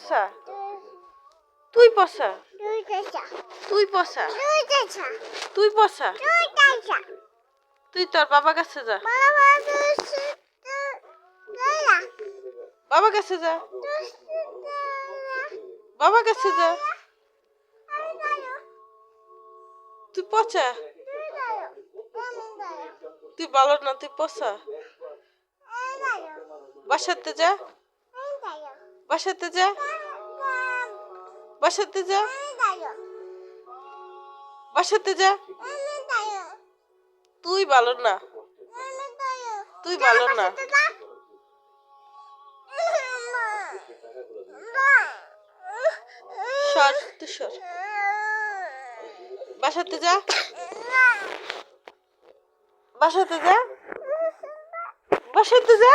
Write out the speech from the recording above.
পসা তুই পসা তুই পসা তুই পসা তুই তোর বাবা কাছে যা। বাবা কাছে যা। বাবা কাছে যা। তুই পচা। তুই ভালো না, তুই পচা। বাসাতে যা। বাসাতে যা। বাসাতে যা। বাসাতে যা। তুই ভালো না। তুই ভালো না। সর, তুই সর। বাসাতে যা। বাসাতে যা। বাসাতে যা।